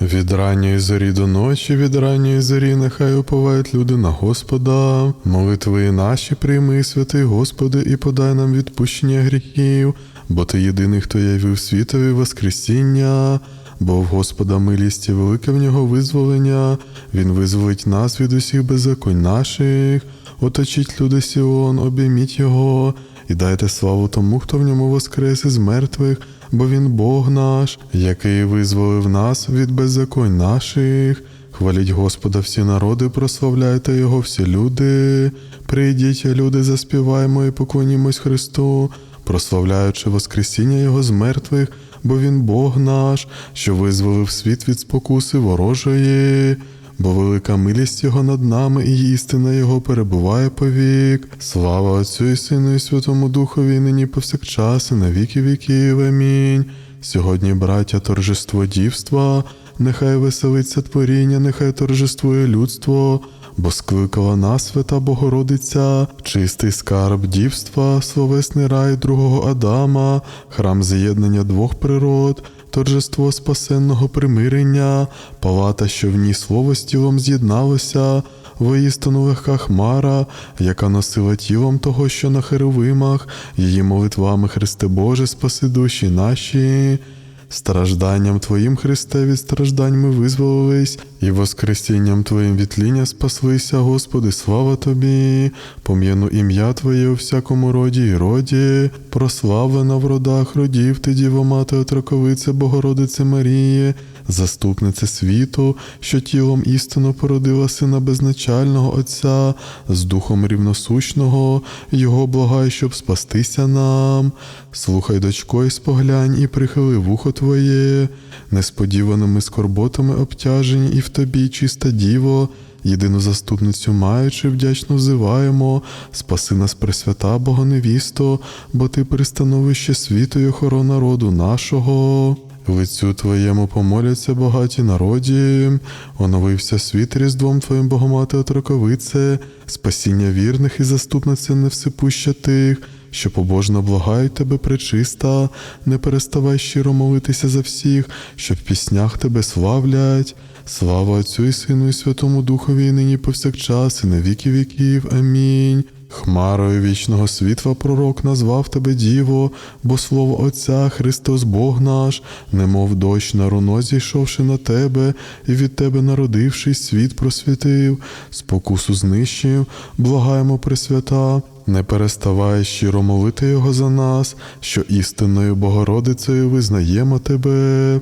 Від ранньої зорі до ночі, від ранньої зорі, нехай уповають люди на Господа. Молитви наші прийми, святий Господи, і подай нам відпущення гріхів, бо ти єдиний, хто явив світові Воскресіння. Бо в Господа милість і велике в нього визволення, Він визволить нас від усіх беззаконь наших, оточіть люди Сіон, обійміть його, і дайте славу тому, хто в ньому воскрес із мертвих, бо він Бог наш, який визволив нас від беззаконь наших. Хваліть Господа всі народи, прославляйте Його всі люди. Прийдіть, люди, заспіваємо і поклонімось Христу, прославляючи Воскресіння Його з мертвих, бо Він Бог наш, що визволив світ від спокуси ворожої. Бо велика милість Його над нами, і істина Його перебуває повік. Слава Отцю і Сину, і Святому Духові, нині повсякчас, і на віки віків. Амінь. Сьогодні, браття, торжество дівства, нехай веселиться творіння, нехай торжествує людство, бо скликала нас свята Богородиця, чистий скарб дівства, словесний рай другого Адама, храм з'єднання двох природ, торжество спасенного примирення, палата, що в ній слово з тілом з'єдналося, воістину легка хмара, яка носила тілом того, що на херовимах, її молитвами, Христе Боже, спаси душі наші. Стражданням Твоїм, Христе, від страждань ми визволились, і воскресінням Твоїм від тління спаслися, Господи, слава Тобі, пом'яну ім'я Твоє у всякому роді і роді, прославлена в родах родів Ти, Діво Мати, Отроковице, Богородице Маріє, заступнице світу, що тілом істину породила Сина безначального Отця, з духом рівносущного, Його благай, щоб спастися нам. Слухай, дочко, і споглянь, і прихили вухо Твоє, несподіваними скорботами обтяжені, і в тобі, чиста діво, єдину заступницю маючи, вдячно взиваємо, спаси нас, Пресвята Богоневісто, бо ти пристановище світу й охорона роду нашого. Лицю Твоєму помоляться багаті народі, оновився світ різдвом Твоїм Богомати отроковице, спасіння вірних і заступниця невсипуща тих, що побожно благають тебе пречиста, не переставай щиро молитися за всіх, що в піснях тебе славлять. Слава Отцю і Сину, і Святому Духові, і нині повсякчас, і на віки віків. Амінь. Хмарою вічного світла пророк назвав тебе Діво, бо слово Отця Христос Бог наш, немов дощ на руно зійшовши на тебе, і від тебе народившись, світ просвітив, спокусу знищив, благаємо Пресвята. Не переставай щиро молити Його за нас, що істинною Богородицею визнаємо тебе.